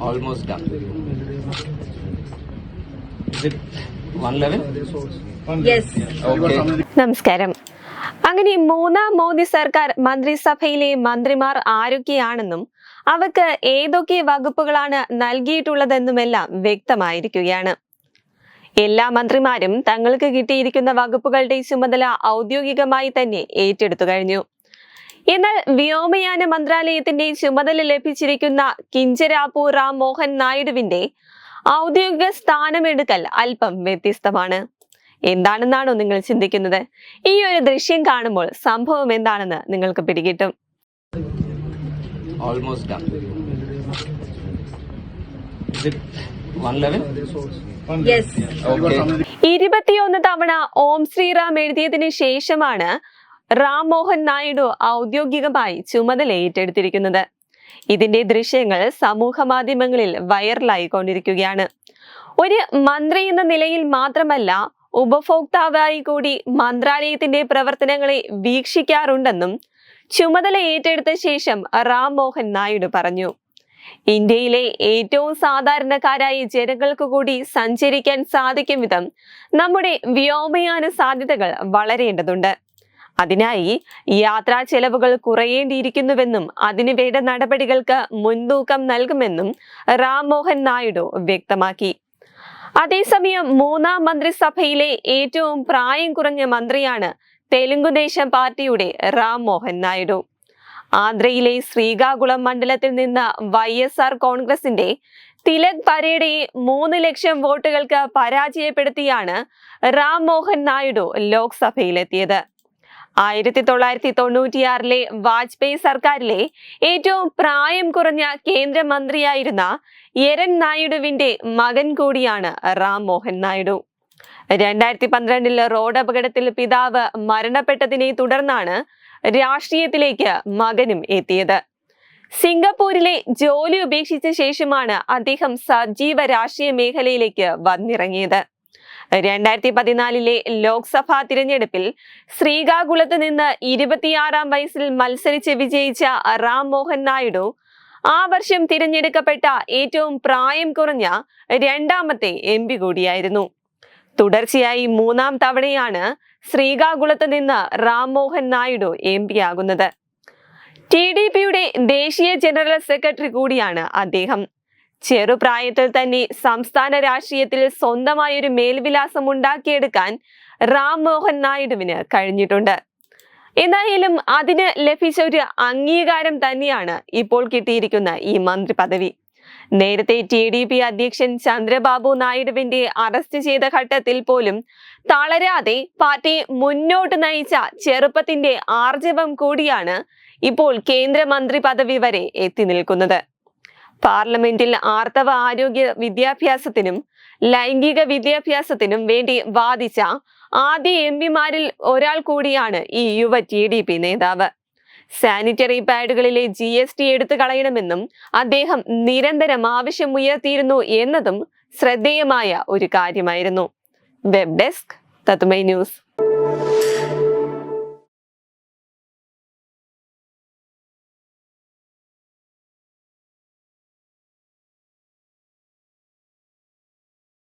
almost done. Is it one level? Okay. നമസ്കാരം അങ്ങനെ മൂന്നാം മോദി സർക്കാർ മന്ത്രിസഭയിലെ മന്ത്രിമാർ ആരൊക്കെയാണെന്നും അവർക്ക് ഏതൊക്കെ വകുപ്പുകളാണ് നൽകിയിട്ടുള്ളതെന്നുമെല്ലാം വ്യക്തമായിരിക്കുകയാണ് എല്ലാ മന്ത്രിമാരും തങ്ങൾക്ക് കിട്ടിയിരിക്കുന്ന വകുപ്പുകളുടെ ചുമതല ഔദ്യോഗികമായി തന്നെ ഏറ്റെടുത്തു കഴിഞ്ഞു എന്നാൽ വ്യോമയാന മന്ത്രാലയത്തിന്റെ ചുമതല ലഭിച്ചിരിക്കുന്ന കിഞ്ചരാപ്പു റാം മോഹൻ നായിഡുവിന്റെ ഔദ്യോഗിക സ്ഥാനമെടുക്കൽ അല്പം വ്യത്യസ്തമാണ് എന്താണെന്നാണോ നിങ്ങൾ ചിന്തിക്കുന്നത് ഈ ഒരു ദൃശ്യം കാണുമ്പോൾ സംഭവം എന്താണെന്ന് നിങ്ങൾക്ക് പിടികിട്ടും Almost done. Is it one level? Okay. ഇരുപത്തിയൊന്ന് തവണ ഓം ശ്രീറാം എഴുതിയതിനു ശേഷമാണ് റാം മോഹൻ നായിഡു ഔദ്യോഗികമായി ചുമതല ഏറ്റെടുത്തിരിക്കുന്നത്. ഇതിന്റെ ദൃശ്യങ്ങൾ സമൂഹ മാധ്യമങ്ങളിൽ വൈറലായി കൊണ്ടിരിക്കുകയാണ് ഒരു മന്ത്രി എന്ന നിലയിൽ മാത്രമല്ല ഉപഭോക്താവായി കൂടി മന്ത്രാലയത്തിന്റെ പ്രവർത്തനങ്ങളെ വീക്ഷിക്കാറുണ്ടെന്നും ചുമതല ഏറ്റെടുത്ത ശേഷം റാം മോഹൻ നായിഡു പറഞ്ഞു. ഇന്ത്യയിലെ ഏറ്റവും സാധാരണക്കാരായ ജനങ്ങൾക്ക് കൂടി സഞ്ചരിക്കാൻ സാധിക്കും വിധം നമ്മുടെ വ്യോമയാന സാധ്യതകൾ വളരേണ്ടതുണ്ട്. അതിനായി യാത്രാ ചെലവുകൾ കുറയേണ്ടിയിരിക്കുന്നുവെന്നും അതിനു വേണ്ട നടപടികൾക്ക് മുൻതൂക്കം നൽകുമെന്നും റാം മോഹൻ നായിഡു വ്യക്തമാക്കി. അതേസമയം മൂന്നാം മന്ത്രിസഭയിലെ ഏറ്റവും പ്രായം കുറഞ്ഞ മന്ത്രിയാണ് തെലുങ്കുദേശം പാർട്ടിയുടെ റാം മോഹൻ നായിഡു. ആന്ധ്രയിലെ ശ്രീകാകുളം മണ്ഡലത്തിൽ നിന്ന് വൈ എസ് ആർ കോൺഗ്രസിന്റെ തിലക് പരേഡയെ മൂന്ന് ലക്ഷം വോട്ടുകൾക്ക് പരാജയപ്പെടുത്തിയാണ് റാം മോഹൻ നായിഡു ലോക്സഭയിലെത്തിയത്. ആയിരത്തി തൊള്ളായിരത്തി തൊണ്ണൂറ്റിയാറിലെ വാജ്പേയി സർക്കാരിലെ ഏറ്റവും പ്രായം കുറഞ്ഞ കേന്ദ്രമന്ത്രിയായിരുന്ന എരൻ നായിഡുവിന്റെ മകൻ കൂടിയാണ് റാം മോഹൻ നായിഡു. രണ്ടായിരത്തി പന്ത്രണ്ടിൽ റോഡ് അപകടത്തിൽ പിതാവ് മരണപ്പെട്ടതിനെ തുടർന്നാണ് രാഷ്ട്രീയത്തിലേക്ക് മകനും എത്തിയത്. സിംഗപ്പൂരിലെ ജോലി ഉപേക്ഷിച്ച ശേഷമാണ് അദ്ദേഹം സജീവ രാഷ്ട്രീയ മേഖലയിലേക്ക് വന്നിറങ്ങിയത്. രണ്ടായിരത്തി പതിനാലിലെ ലോക്സഭാ തിരഞ്ഞെടുപ്പിൽ ശ്രീകാകുളത്ത് നിന്ന് ഇരുപത്തിയാറാം വയസ്സിൽ മത്സരിച്ച് വിജയിച്ച റാം മോഹൻ നായിഡു ആ വർഷം തിരഞ്ഞെടുക്കപ്പെട്ട ഏറ്റവും പ്രായം കുറഞ്ഞ രണ്ടാമത്തെ എം പി കൂടിയായിരുന്നു. തുടർച്ചയായി മൂന്നാം തവണയാണ് ശ്രീകാകുളത്ത് നിന്ന് റാം മോഹൻ നായിഡു എം പി ആകുന്നത്. ടി ഡി പിയുടെ ദേശീയ ജനറൽ സെക്രട്ടറി കൂടിയാണ് അദ്ദേഹം. ചെറുപ്രായത്തിൽ തന്നെ സംസ്ഥാന രാഷ്ട്രീയത്തിൽ സ്വന്തമായ ഒരു മേൽവിലാസം ഉണ്ടാക്കിയെടുക്കാൻ റാം മോഹൻ നായിഡുവിന് കഴിഞ്ഞിട്ടുണ്ട്. എന്തായാലും അതിന് ലഭിച്ച ഒരു അംഗീകാരം തന്നെയാണ് ഇപ്പോൾ കിട്ടിയിരിക്കുന്ന ഈ മന്ത്രി പദവി. നേരത്തെ ടി ഡി പി അധ്യക്ഷൻ ചന്ദ്രബാബു നായിഡുവിന്റെ അറസ്റ്റ് ചെയ്ത ഘട്ടത്തിൽ പോലും തളരാതെ പാർട്ടി മുന്നോട്ട് നയിച്ച ചെറുപ്പത്തിന്റെ ആർജവം കൂടിയാണ് ഇപ്പോൾ കേന്ദ്രമന്ത്രി പദവി വരെ എത്തി നിൽക്കുന്നത്. പാർലമെന്റിൽ ആർത്തവ ആരോഗ്യ വിദ്യാഭ്യാസത്തിനും ലൈംഗിക വിദ്യാഭ്യാസത്തിനും വേണ്ടി വാദിച്ച ആദ്യ എം പിമാരിൽ ഒരാൾ കൂടിയാണ് ഈ യുവ ടി ഡി പി നേതാവ്. സാനിറ്ററി പാഡുകളിലെ ജി എസ് ടി എടുത്തു കളയണമെന്നും അദ്ദേഹം നിരന്തരം ആവശ്യമുയർത്തിയിരുന്നു എന്നതും ശ്രദ്ധേയമായ ഒരു കാര്യമായിരുന്നു. വെബ് ഡെസ്ക് തത്മൈ ന്യൂസ്.